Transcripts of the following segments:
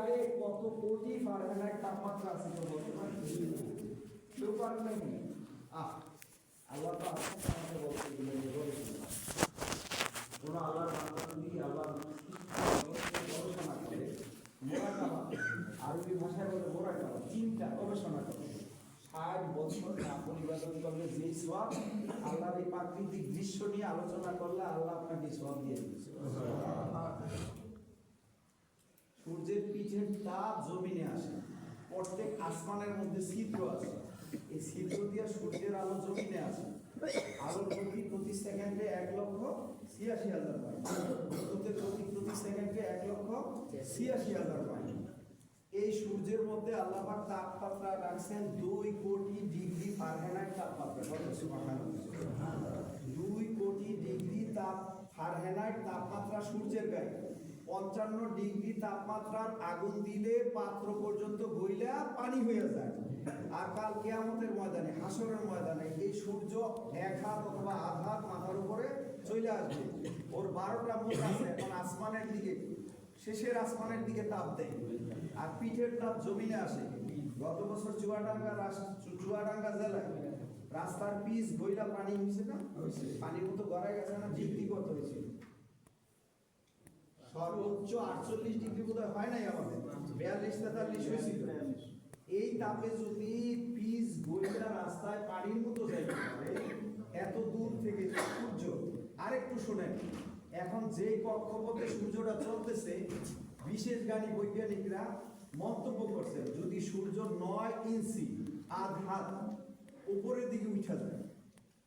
গায়ে কত কোটি ফারেনহাইট তাপমাত্রা আছে তো বলতে পারেন কেউ নাকি? আহ, আল্লাহ তো আমাকে বলতে নিয়ে আল্লাহর বান্দা যদি আল্লাহর গবেষণা করে আরবি ভাষায় বলে মোরাকাবা চিন্তা গবেষণা করে। ষাট বছর না পরিবেদন করলে যে সব আল্লাহর এই প্রাকৃতিক দৃশ্য নিয়ে আলোচনা করলে আল্লাহ আপনাকে সব দিয়ে দিচ্ছে সূর্যের পিঠের তাপ জমিনে আসে। প্রত্যেক আসমানের মধ্যে ছিদ্র আছে। এই ছিদ্র দিয়ে সূর্যের আলো জমিনে আসে। আলোর গতি প্রতি সেকেন্ডে এক লক্ষ ছিয়াশি হাজার মাইল বিদ্যুতের গতি প্রতি সেকেন্ডে এক লক্ষ ছিয়াশি হাজার মাইল এই সূর্যের মধ্যে আল্লাহর তাপমাত্রা রাখছেন দুই কোটি ডিগ্রি ফারেনহাইট তাপমাত্রা। দুই কোটি ডিগ্রি তাপ ফারেনহাইট তাপমাত্রা সূর্যের গায়ে। পঞ্চান্ন ডিগ্রি তাপমাত্রার আগুন দিলে পাত্র পর্যন্ত গইলা পানি হয়ে যায়। আর কাল কেয়ামতের ময়দানে হাসরের ময়দানে এই সূর্য এক হাত অথবা আধ হাত মাথার উপরে চলে আসবে। ওর বারোটা মুখ আছে, এখন আসমানের দিকে, শেষের আসমানের দিকে তাপ দেয়। আর পিঠের তাপ জমিনে আসে। গত বছর চুয়াডাঙ্গা চুয়াডাঙ্গা জেলায় রাস্তার পিচ বইলা পানি হয়েছে না? পানির মতো গড়ায় গেছে না? ডিগ্রি কত হয়েছে। সর্বোচ্চ আটচল্লিশ ডিগ্রি বোধ হয় নাই আমাদের। বিয়াল্লিশ, তেতাল্লিশ হয়েছিল। এই তাপে যদি পিচ বইলা রাস্তায় পানির মতো যাইতে পারে এত দূর থেকে সূর্য। আরেকটু শোনেন, এখন যে কক্ষপথে সূর্যটা চলতেছে, বিশেষ জ্ঞানী বৈজ্ঞানিকরা মন্তব্য করছেন, যদি সূর্য নয় ইঞ্চি, আধ হাত, উপরের দিকে উঠা যায়।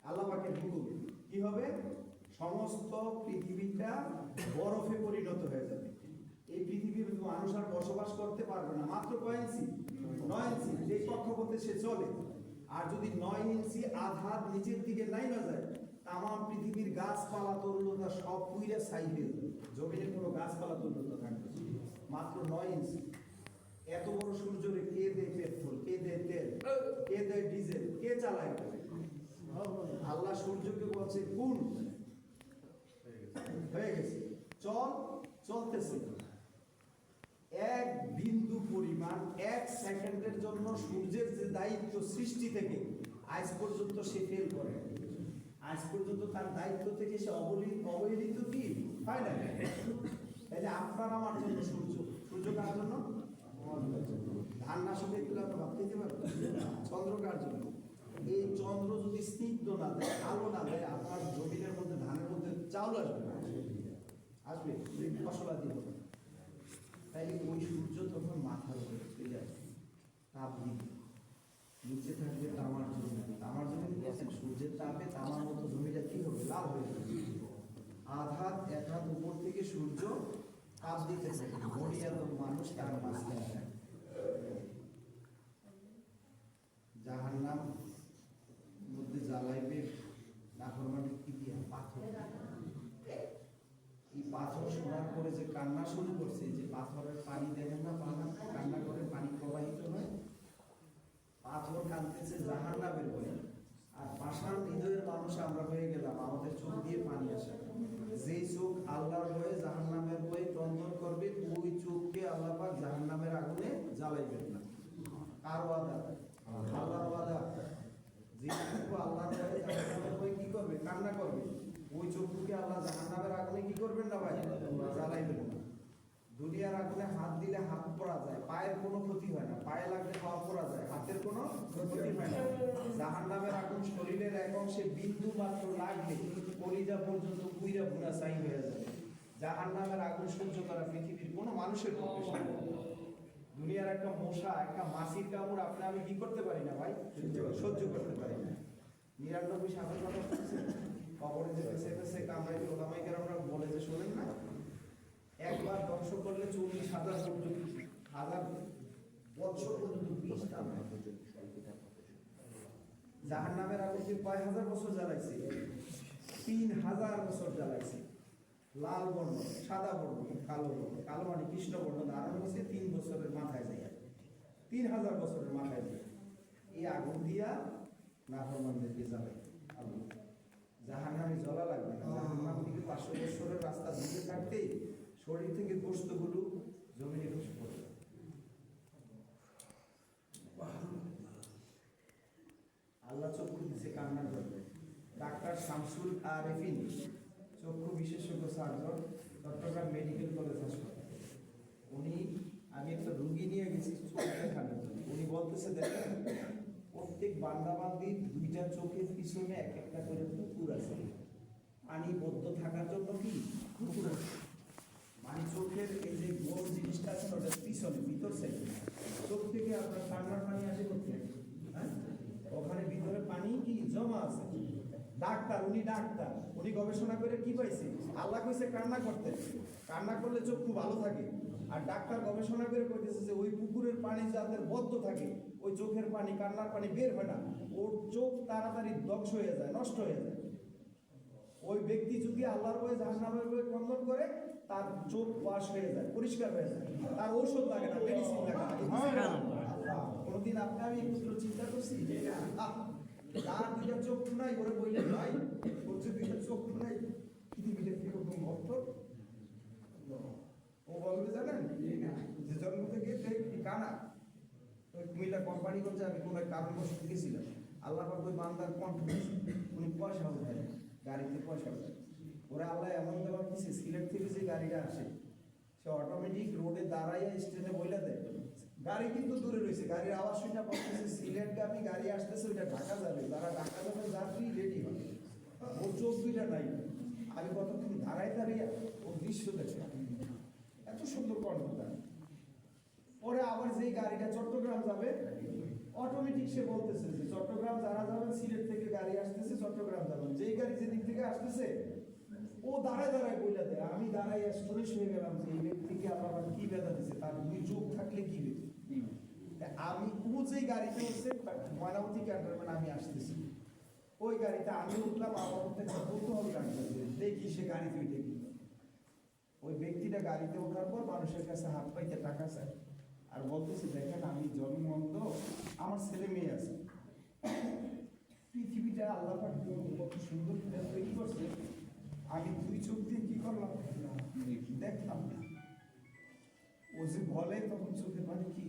আল্লাহ পাকের হুকুম। কি হবে? সমস্ত পৃথিবীটা বরফে পরিণত হয়ে যাবে। এই পৃথিবীর মানুষ আর বসবাস করতে পারবে না। মাত্র কয় ইঞ্চি? নয় ইঞ্চি। যে কক্ষপথে সে চলে, আর যদি নয় ইঞ্চি আধার নিচের দিকে নাই না যায়, তামাম পৃথিবীর গাছপালা তরুলতা সব পুইরে ছাই হয়ে যাবে। জমিনে কোনো গাছপালা তরুলতা থাকবে মাত্র নয় ইঞ্চি। এত বড় সূর্যরে কে দেয় পেট্রোল? কে দেয় তেল? কে দেয় ডিজেল? কে চালায়? আল্লাহ সূর্যকে বলছে, কোন? হয়ে গেছে। চল, চলতেছে। এক বিন্দু পরিমাণ, এক সেকেন্ডের জন্য সূর্যের যে দায়িত্ব সৃষ্টি থেকে, আজ পর্যন্ত সে ফেল করে। আজ পর্যন্ত তার দায়িত্ব থেকে সে অবহেলিত অবহেলিত কি? হয় না তাহলে আপনার আমার জন্য সূর্য। সূর্য কার জন্য? ধান না শুনে গেলে আমরা ভাবতে পারব। চন্দ্র কার জন্য? এই চন্দ্র যদি স্নিগ্ধ না দেয়, আলো না দেয় আপনার জমিনের মধ্যে মধ্যে চাউল আসবে আসবে ফসলা দিব তাই ওই সূর্য তখন মাথার উপরে চলে আসবে তাপ দিবে নিচে থাকবে তামার জমি। তামার জমি সূর্যের তাপে তামার মতো জমিটা কি হবে? লাল হয়ে যাবে। আধাত এক হাত উপর থেকে সূর্য তাপ দিতেছে গড়িয়া তো মানুষ তার মাঝখানে থাকে। জাহান্নাম মধ্যে জ্বালাইবে নাফরমানি কি দিয়া? পাথর এই পাথর শোনার পরে যে কান্না শুরু করছে যে পাথরের পানি দেখেন না, পানা কান্না করে পানি প্রবাহিত হয়। পাথর কাঁদতেছে জাহান্নামের বলে আর পাষাণ হৃদয়ের মানুষ আমরা হয়ে গেলাম, আমাদের চোখ দিয়ে পানি আসে। যেই চোখ আল্লাহর হয়ে জাহান্নামের বয়ে ক্রন্দন করবে, ওই চোখকে আল্লাহ পাক জাহান্নামের আগুনে জ্বালাইবেন না। কার ওয়াদা? আল্লাহর ওয়াদা। যে চোখ আল্লাহর হয়ে জাহান্নামের বয়ে কি করবে? কান্না করবে। ওই চোখকে আল্লাহ জাহান্নামের আগুনে কি করবেন না ভাই? জ্বালাইবেন না দুনিয়ার আগুনে হাত দিলে হাত পড়া যায় পায়ের কোনো ক্ষতি হয় না। পায়ে লাগলে পাওয়া পড়া যায় হাতের কোনো ক্ষতি হয় না। জাহান নামের আগুন শরীরের এক অংশে বিন্দু মাত্র লাগলে কলিজা পর্যন্ত কুইরা ভুনা চাই হয়ে যাবে। জাহান নামের আগুন সহ্য করা পৃথিবীর কোনো মানুষের পক্ষে সম্ভব দুনিয়ার একটা মশা একটা মাছির কামড় আপনি আমি কি করতে পারি না ভাই? সহ্য করতে পারি না। নিরানব্বই সাথে কথা বলছে। কবরে যে পেছে পেছে কামড়াইতে ওলামাইকার আমরা বলে যে শোনেন না? একবার ধ্বংস করলে চল্লিশ হাজার পর্যন্ত হাজার বছর পর্যন্ত বিষ জাহান নামের আগুনকে কয় হাজার বছর জ্বালাইছে? তিন হাজার বছর জ্বালাইছে। লাল বর্ণ, সাদা বর্ণ, কালো বর্ণ, কালো মানে কৃষ্ণ বর্ণ ধারণ হয়েছে তিন বছরের মাথায় যায় তিন হাজার বছরের মাথায় যায় এই আগুন দিয়া নাফরমানদেরকে জ্বালাই আগুন জাহান নামে জ্বলা লাগবে না। জাহান নাম থেকে পাঁচশো বছরের রাস্তা দূরে থাকতেই শরীর থেকে গোস্তগুলো জমিনে খসে পড়ে। আল্লাহ চক্ষু দিচ্ছে কান্নার জন্য ডাক্তার শামসুল আরেফিন, চক্ষু বিশেষজ্ঞ সার্জন, চট্টগ্রাম মেডিকেল কলেজ হাসপাতাল। উনি, আমি একটা রুগী নিয়ে গেছি চোখ দেখানোর জন্য উনি বলতেছে, দেখেন, প্রত্যেক বান্দাবান্দির দুইটা চোখের পিছনে এক একটা করে কুকুর আছে। পানি বদ্ধ থাকার জন্য কি কুকুর আছে? মানে চোখের এই যে গোল জিনিসটা আছে না, ওটার পিছনে ভিতর সাইডে চোখ থেকে আপনার কান্নার পানি আসে করতে হ্যাঁ? ওখানে ভিতরে পানি কি জমা আছে? ডাক্তার উনি ডাক্তার। উনি গবেষণা করে কি পাইছে? আল্লাহ কইছে কান্না করতে। কান্না করলে চোখ খুব ভালো থাকে। আর ডাক্তার গবেষণা করে কইতেছে যে ওই পুকুরের পানি যাদের বদ্ধ থাকে ওই চোখের পানি কান্নার পানি বের হয় না। ওর চোখ তাড়াতাড়ি ধ্বংস হয়ে যায় নষ্ট হয়ে যায়। ওই ব্যক্তি যদি আল্লাহর বয়ে জাহান্নামের বয়ে খণ্ডন করে তার চোখ ওয়াশ হয়ে যায় পরিষ্কার হয়ে যায়। তার ঔষধ লাগে না মেডিসিন লাগে না। আল্লাহ, কোনোদিন আপনি আমি পুত্র চিন্তা করছি? তার দুইটা চোখ নাই ওরে বললেন ভাই ওর যে দুইটা চোখ নাই পৃথিবীটা কীরকম ভক্ত? ও বলবে জানেন যে জন্ম থেকে কানা? ওই কুমিল্লা কোম্পানি করছে আমি কোনো এক কারণবশত গেছিলাম আল্লাহ ওই বান্দার কণ্ঠ। উনি পয়সা উঠায় গাড়িতে পয়সা উঠায় ওরা আল্লাহ এমন দেওয়ার কিছু সিলেট থেকে যে গাড়িটা আসে, সে অটোমেটিক রোডে দাঁড়াইয়া স্টেশনে বইলা দেয়। গাড়ি কিন্তু দূরে রয়েছে, গাড়ির আওয়াজ শুনে বলতেছে সিলেটগামী গাড়ি আসতেছে, ওইটা ঢাকা যাবে। তারা ঢাকা যাবে, যাত্রী রেডি হবে। ওর চোখ দুইটা নাই। আমি কতক্ষণ দাঁড়ায় দাঁড়িয়ে, ও দৃশ্য দেখে। এত সুন্দর কণ্ঠ তার পরে আবার যেই গাড়িটা চট্টগ্রাম যাবে অটোমেটিক সে বলতেছে যে, চট্টগ্রাম যারা যাবেন, সিলেট থেকে গাড়ি আসতেছে, চট্টগ্রাম যাবেন। যেই গাড়ি যেদিক থেকে আসতেছে ও দাঁড়ায় দাঁড়ায় বইলা দেয়। আমি দাঁড়াই স্টোরেজ হয়ে গেলাম যে এই ব্যক্তিকে আমার কি বেদা দিছে তার দুই চোখ থাকলে কি তা আমি ও যেই গাড়িতে উঠছে ময়নামতি ক্যান্টনমেন্ট আমি আসতেছি। ওই গাড়িতে আমি উঠলাম আমার মধ্যে কৌতূহল লাগছে যে দেখি সে গাড়িতে উঠে কি ওই ব্যক্তিটা গাড়িতে ওঠার পর মানুষের কাছে হাত পাইতে টাকা চায়। আর বলতেছে দেখেন আমি জন্মন্ধ আমার ছেলে মেয়ে আছে। পৃথিবীটা আল্লাহ পাক কত সুন্দর তৈরি করছে। আমি দুই চোখ দিয়ে কি করলাম? দেখলাম না। ও যে বলে, তখন চোখে পানি কি?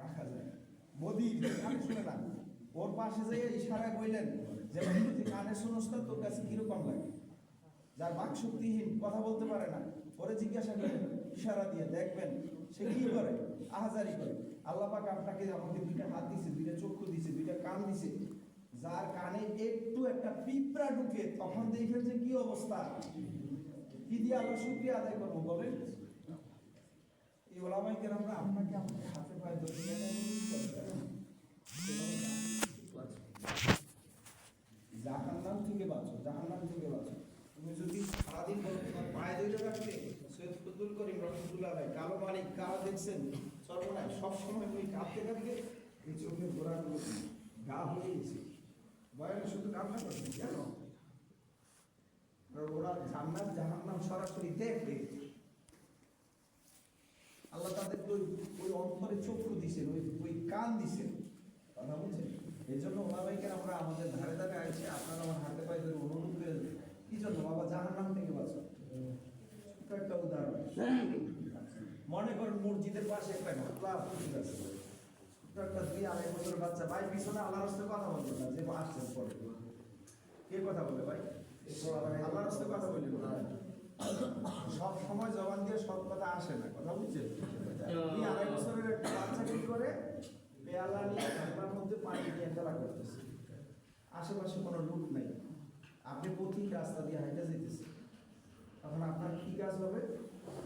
রাখা যায়। মোদি কানে শুনে ওর পাশে যেয়ে ইশারায় বললেন, যে তুই কানে শুনোস না, তোর কাছে কীরকম লাগে? যার বাক শক্তিহীন কথা বলতে পারে না ওরে জিজ্ঞাসা করেন ইশারা দিয়ে দেখবেন, সে কি করে? আহাজারি করে। আল্লাহ পাক আপনাকে আমাকে দুইটা হাত দিছে, দুইটা চক্ষু দিছে, দুইটা কান দিছে। যার কানে একটু একটা পিঁপড়া ঢুকে, তখন দেখেন যে কি অবস্থা। কি দিয়ে আল্লাহ শুক্রিয়া আদায় করব, বলেন। এই ওলামাই কেরামরা আপনাকে আমাকে হাতে পায়ে ধরে জাহান্নাম থেকে বাঁচো, জাহান্নাম থেকে বাঁচো। তুমি যদি সারাদিন বলো, তোমার পায়ে ধরে রাখতে সৈয়দ ফজলুল করিম রহমতুল্লাহ ভাই কালো মালিক কালো দেখছেন? সর্বনাশ, সবসময় তুমি কাঁদতে কাঁদতে এই চোখের গোড়াগুলো গা হয়ে গেছে। বয়ানে শুধু করছে কেন ওরা জান্নাত, জাহান্নাম সরাসরি দেখবে। আল্লাহ ওই ওই অন্তরে চক্ষু দিছেন, ওই ওই কান দিছেন। কথা বলছেন? এই জন্য ওলামাইকে আমরা আমাদের ধারে ধারে আসে আপনারা আমার হাতে পায়ে ধরে অনুরোধ করে কি জন্য? বাবা জাহার নাম থেকে বাঁচো। একটা উদাহরণ। মনে করেন মসজিদের পাশে একটা ঘটলা আছে একটা দুই আড়াই বছরের বাচ্চা। ভাই পিছনে আল্লাহর রাস্তে কথা বলবে না যে আসছেন পরে। কে কথা বলে ভাই? আল্লাহর রাস্তে কথা বলি সব সময় জবান দিয়ে সব কথা আসে না কথা বুঝছেন? এই আড়াই বছরের একটা বাচ্চা কি করে? পেয়ালা নিয়ে মধ্যে পানি নিয়ে খেলা করতেছে। আশেপাশে কোনো লোক নেই। আপনি পথিক রাস্তা দিয়ে হাইটে যেতেছে তখন আপনার কি কাজ হবে?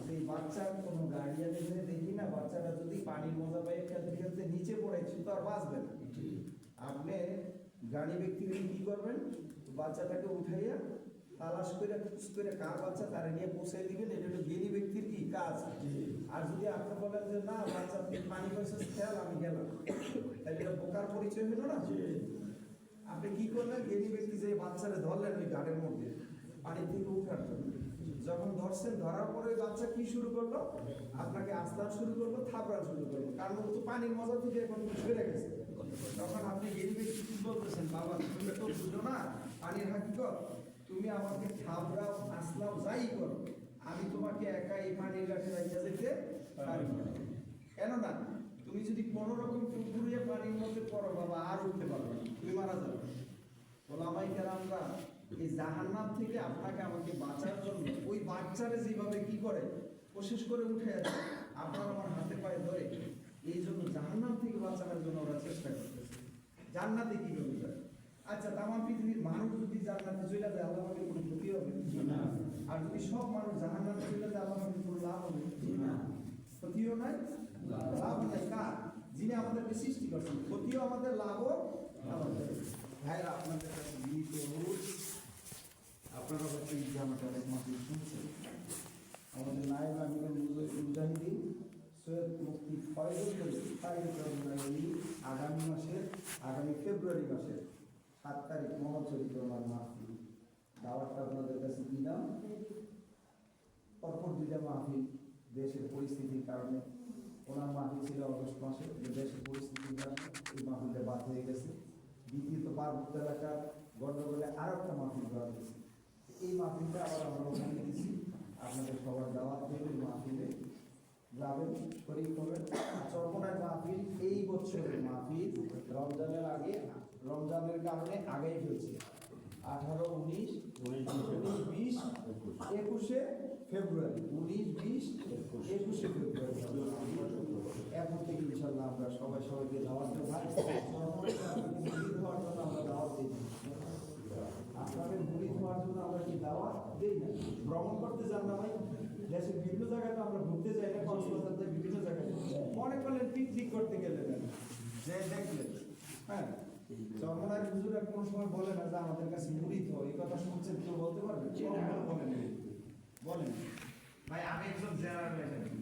যে বাচ্চার কোনো গার্ডিয়ান এখানে দেখি না বাচ্চাটা যদি পানির মজা পাই খেলতে খেলতে নিচে পড়েছে তো আর বাঁচবে না আপনি গাড়ি ব্যক্তিকে কি করবেন? বাচ্চাটাকে উঠাইয়া তালাশ করে খুঁজ করে কার বাচ্চা তারা নিয়ে পৌঁছে দিবেন এটা হলো জ্ঞানী ব্যক্তির কি কাজ? আর যদি আপনি বলেন যে না বাচ্চা পানি পয়সা খেয়াল আমি গেলাম। তাহলে এটা বোকার পরিচয় হলো না? আপনি কি করলেন? জ্ঞানী ব্যক্তি যে বাচ্চারে ধরলেন ওই গাড়ির মধ্যে। পানি থেকে উঠার যখন ধরছেন, ধরার পরে বাচ্চা কি শুরু করল? আপনাকে আস্তান শুরু করল, থাপড়ান শুরু করল। কারণ তো পানির মজা থেকে এখন সরে গেছে। তখন আপনি জ্ঞানী কি বলতেছেন? বাবা, তুমি তো বুঝো না। পানির হাকিকত, তুমি আমাকে থাপড়াও আসলাও যাই করো। আমি তোমাকে একা এই পানির কাছে রাখিয়া যেতে পারি না। কেননা, তুমি যদি কোনো রকম পুকুরিয়ে পানির মধ্যে পড়ো, বাবা, আর উঠতে পারবে না। তুমি মারা যাবে। ওলামাই কেরামরা এই জাহান্নাম থেকে আপনাকে আমাকে বাঁচার জন্য ওই বাচ্চারে যেভাবে কি করে কোশিশ করে উঠে আছে আপনার আমার হাতে পায়ে ধরে এই জন্য জাহান্নাম থেকে বাঁচানোর জন্য ওরা চেষ্টা করতেছে। জান্নাতে কীভাবে যায়? আচ্ছা তামাম পৃথিবীর মানুষ যদি জান্নাতে চলে যায় আল্লাহ আমাকে কোনো ক্ষতি হবে? না। আর যদি সব মানুষ জাহান্নামে চলে যায় আল্লাহ আমাকে কোনো লাভ হবে? না। ক্ষতিও নাই লাভ নাই। কার? যিনি আমাদেরকে সৃষ্টি করছেন। ক্ষতিও আমাদের লাভও আমাদের। ভাইরা আপনাদের কাছে আপনারা হয়তো এই জামাটা অনেক মাসে শুনছেন আমাদের আমিনুল মুজা- মুজাহিদিন সৈয়দ মুফতি ফয়জুল করিম আগামী মাসের আগামী ফেব্রুয়ারি মাসের সাত তারিখ মহাচরিত আমার মাহফিল। দাওয়াতটা আপনাদের কাছে দিলাম পরপর দুইটা মাহফিল। দেশের পরিস্থিতির কারণে ওনার মাহফিল ছিল অগস্ট মাসে দেশের পরিস্থিতির কারণে এই মাহফিলটা বাদ হয়ে গেছে দ্বিতীয়ত পার্বত্য এলাকার গণ্ডগোলে আরও একটা মাহফিল করা হয়েছে এই মাহফিলটা আবার আমরা ওখানে দিচ্ছি। আপনাদের সবার দাওয়াত এই মাহফিলে যাবেন শরীর করবেন চরমনায় মাহফিল, এই বছরের মাহফিল রমজানের আগে, রমজানের কারণে আগেই হয়েছে। আঠারো, উনিশ উনিশ, বিশ, একুশে ফেব্রুয়ারি, উনিশ, বিশ, একুশে ফেব্রুয়ারি। এখন থেকে ইনশাল্লাহ আমরা সবাই সবাইকে দাওয়াত দেবো। হওয়ার জন্য আমরা দাওয়াত না। আপনাদের মুড়ি খাওয়ার জন্য আমরা কি দাওয়া দিই না? ভ্রমণ করতে যান না ভাই। দেশের বিভিন্ন জায়গায় তো আমরা ঘুরতে যাই না কক্সবাজার বিভিন্ন জায়গায় মনে করলেন পিকনিক করতে গেলেন। যে দেখলেন হ্যাঁ? হুজুরা কোনো সময় বলে না যে আমাদের কাছে মুড়ি তো এই কথা শুনছেন কেউ বলতে পারবে কেউ বলেন বলেন ভাই আমি একজন জেনারেল মেকানিক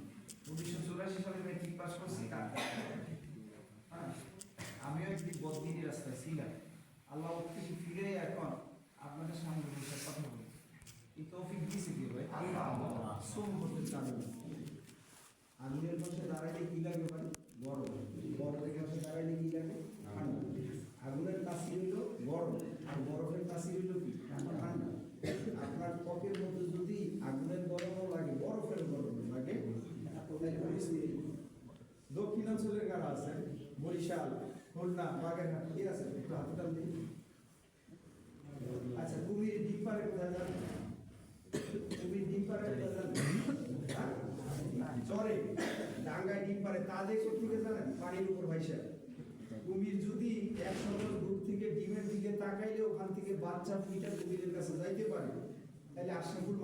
উনিশশো চুরাশি সালে মেট্রিক পাস করছি হ্যাঁ আমিও একটি বদিনী রাস্তায় ছিলাম আল্লাহ থেকে ফিরে এখন আপনাদের সামনে বসে কথা বলি এই তৌফিক দিয়েছে কি ভাই আল্লাহ সোম করতে চাবে না আগুনের পাশে দাঁড়াইলে কি লাগে ভাই গরম বরফের কাছে দাঁড়াইলে কি লাগে ঠান্ডা আগুনের কাছে হইল গরম আর বরফের কাছে হইল কি ঠান্ডা আপনার ত্বকের মধ্যে যদি আগুনের গরমও লাগে বরফের গরম লাগে তাহলে পরিস্থিতি দক্ষিণাঞ্চলের কারা আছে বরিশাল খুলনা বাগেরহাট ঠিক আছে, একটু হাতে টান দিন আচ্ছা কুমির ডিম পারে কোথায় যান কুমির ডিম পারে কোথায় যান? চরে। ডাঙ্গায় ডিম পারে জানেন? পানির উপর ভাইসা কুমির যদি দূর থেকে ডিমের দিকে তাকাইলে ওখান থেকে বাচ্চা কুমিরের কাছে যাইতে পারে। তাহলে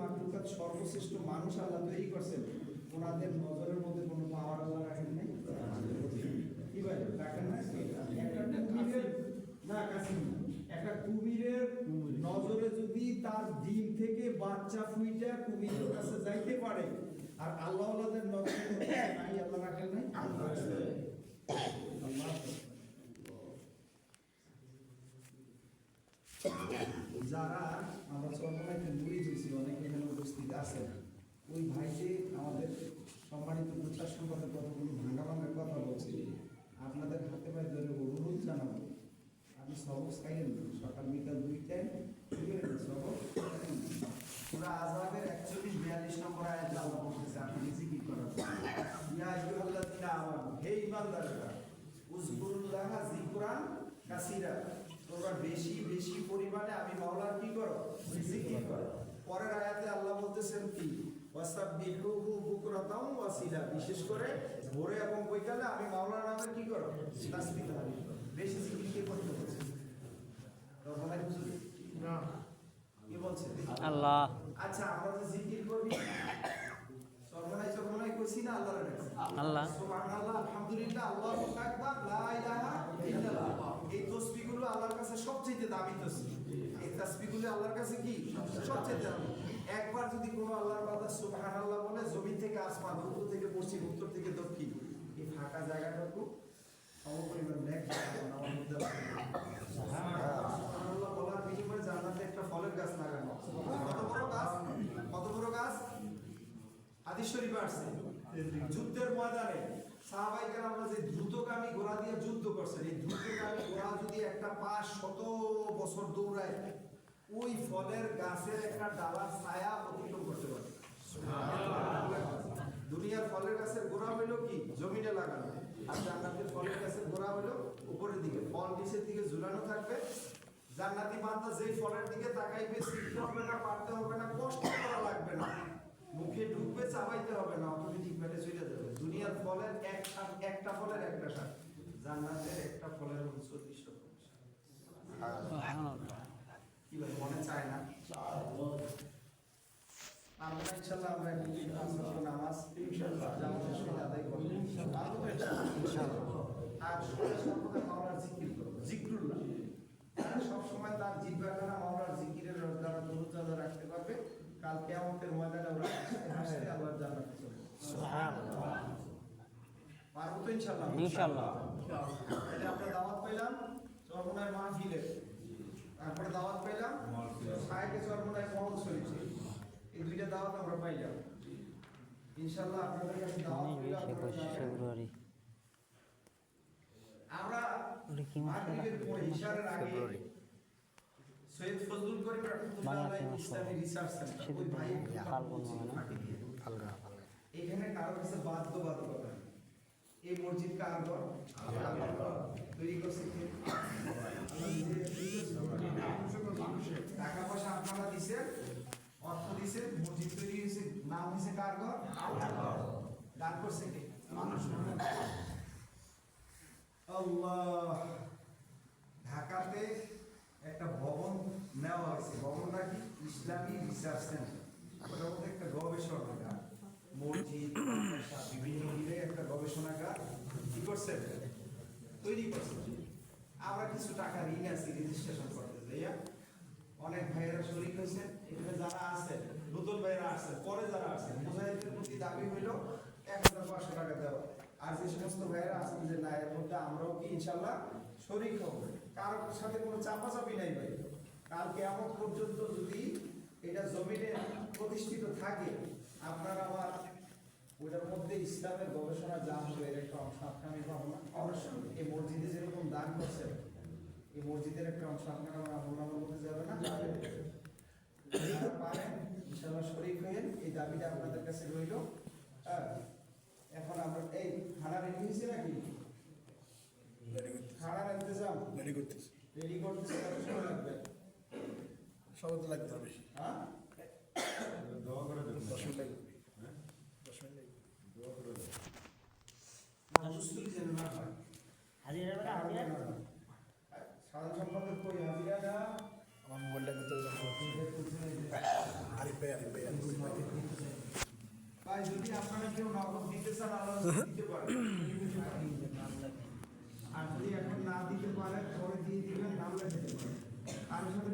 মাকলুকাত সর্বশ্রেষ্ঠ মানুষ আল্লাহ তৈরি করছেন। ওনাদের নজরের মধ্যে কোনো পাওয়ার আল্লাহ রাখেন নাই কি ভাই রাখেন না একটা কুমিরের না কাছে না। একটা কুমিরের নজরে যদি তার ডিম থেকে বাচ্চা ফুইটা কুমিরের কাছে যাইতে পারে আর আল্লাহ আল্লাহদের নজরে নাই আল্লাহ রাখেন নাই? যারা আমরা চন্দ্রনাথের মুড়ি দিয়েছি অনেকে এখানে উপস্থিত আছেন। ওই ভাই যে আমাদের সম্মানিত প্রচার সম্পাদক কতগুলো ভাঙা ভাঙা কথা বলছে আপনাদের হাতে পায়ে ধরে অনুরোধ জানাব। আপনি সবক খাইলেন না। সকাল বিকাল দুই টাইম সবক পুরা আজাবের একচল্লিশ বিয়াল্লিশ নম্বর আয়াত আল্লাহ বলতেছে আপনি নিজে কি করার ইয়া আইয়ুহাল্লাযীনা আমানু তোমরা বেশি বেশি পরিমাণে আমি মাওলার কি করো? জিকির করো। পরের আয়াতে আল্লাহ বলতেছেন কি? ওয়াসাব্বিহুহু বুকরাতাম ওয়াসিলা। বিশেষ করে ভোরে এবং বৈকালে আমি মাওলার নামে কি করো? তাসবিহ তাহলিল বেশি জিকির কে করতে বলছে? কি? বলছে? আল্লাহ। আচ্ছা আমরা যে জিকির করি সর্বনাই সর্বনাই করছি না আল্লাহর আল্লাহ। সুবহানাল্লাহ আলহামদুলিল্লাহ আল্লাহু আকবার লা ইলাহা ইল্লাল্লাহ। এই তাসবিহগুলো আল্লাহর কাছে সবচেয়ে দামি তাসবিহ। এই তাসবিহগুলো আল্লাহর কাছে কি? সবচেয়ে দামি। একবার যদি কোনো আল্লাহর বান্দা সুবহানাল্লাহ বলে জমিন থেকে আসমান উত্তর থেকে পশ্চিম উত্তর থেকে দক্ষিণ এই ফাঁকা জায়গাটুকু সমপরিমাণ নেক। সুবহানাল্লাহ বলার বিনিময়ে জান্নাতে একটা ফলের গাছ লাগানো কত বড় গাছ কত বড় গাছ হাদিস শরীফে আসছে, যুদ্ধের ময়দানে সাহাবাই কেরামরা যে দ্রুতগামী ঘোড়া দিয়ে যুদ্ধ করছেন, এই দ্রুতগামী ঘোড়া যদি একটা পাঁচ শত বছর দৌড়ায়, ওই ফলের গাছের একটা ডালার ছায়া অতিক্রম করতে পারে। দুনিয়ার ফলের গাছের গোড়া হইল কি? জমিনে লাগানো। আর জান্নাতের ফলের গাছের গোড়া হইল উপরের দিকে। ফল নিচের দিকে ঝুলানো থাকবে। জান্নাতি বান্দা যেই ফলের দিকে তাকাইবে শিখতে হবে না, পারতে হবে না, কষ্ট করা লাগবে না। মুখে ঢুকবে, চাবাইতে হবে না অটোমেটিক পেটে চলে যাবে। দুনিয়ার ফলের এক একটা ফলের একটা স্বাদ। জান্নাতের একটা ফলের হলো চল্লিশ রকম কি ভাই, মনে চায় না? আমরা ইনশাল্লাহ, আমরা? আর জিকির সবসময় তার জিকিরের দ্বারা দরুদ রাখতে পারবে। কাল কেয়ামতের ময়দানে ওরা হাসতে আল্লাহর জান্নাতে চলে। পারব তো ইনশাল্লাহ ইনশাল্লাহ। তাহলে আমরা দাওয়াত পেলাম চরমনায় মাহফিলে। তারপরে দাওয়াত পেলাম সাহেকে চরমনায় মহল এই দুইটা দাওয়াত আমরা পাইলাম। ইনশাল্লাহ আপনাদের কাছে দাওয়াত। ফেব্রুয়ারি। আমরা ওটা কি মাগরিবের পরে ইশারের আগে সৈয়দ ফজলুল করিম রহমতুল্লাহ ইসলামী রিসার্চ সেন্টার ওই ভাই। এখানে কারও কাছে বাধ্যবাধকতা এই মসজিদ কার ঘর? তৈরি করছে তৈরি। টাকা পয়সা আপনারা দিছেন অর্থ দিছেন মসজিদ তৈরি হয়েছে নাম হয়েছে কার ঘর। দান করছে কে? মানুষ। আল্লাহ। ঢাকাতে একটা ভবন নেওয়া হয়েছে। ভবনটা কি? ইসলামী রিসার্চ সেন্টার। ওটার মধ্যে একটা গবেষণাগার, মসজিদ বিভিন্ন মিলে একটা গবেষণাগার কি করছে তৈরি করছে। আমরা কিছু টাকা ঋণ আছি রেজিস্ট্রেশন করতে যাইয়া। অনেক ভাইয়েরা শরীর হয়েছে। এখানে যারা আছে, নতুন ভাইয়েরা আছে, পরে যারা আছে, মুজাহিদের প্রতি দাবি হইল এক হাজার পাঁচশো টাকা দেওয়া। আর যে সমস্ত ভাইয়েরা আছেন যে না এর মধ্যে আমরাও কি ইনশাল্লাহ শরীর হব। কারোর সাথে কোনো চাপাচাপি নাই ভাই। কাল কেমন পর্যন্ত যদি এটা জমিনে প্রতিষ্ঠিত থাকে আপনার আমার ওটার মধ্যে ইসলামের গবেষণা যা হবে একটা অংশ আপনার অবশ্যই। এই মসজিদে যেরকম দান করছেন এই মসজিদের একটা অংশ আপনার আমার আমল মধ্যে যাবে না? পারেন ইনশাল্লাহ শরীফ হয়ে এই দাবিটা আপনাদের কাছে রইল। হ্যাঁ এখন আমরা এই খানা রেডি হয়েছে নাকি? ইন্তজাম রেডি করতেছি রেডি করতেছে সময় লাগবে সবাই তো লাগতে হবে হ্যাঁ মিনিট লাগবে দশ মিনিট লাগবে। না মুশকিল যেন না হয় হাজিরা বেটা হাজিরা সাধারণ সম্পাদক কই হাজিরা না আমার মোবাইলটা ভাই ভাই। ভাই যদি আপনারা কেউ নগদ দিতে চান আল্লাহ দিতে পারেন। যদি এখন না দিতে পারেন পরে দিয়ে দিবেন তাহলে দিতে পারেন। আর সাথে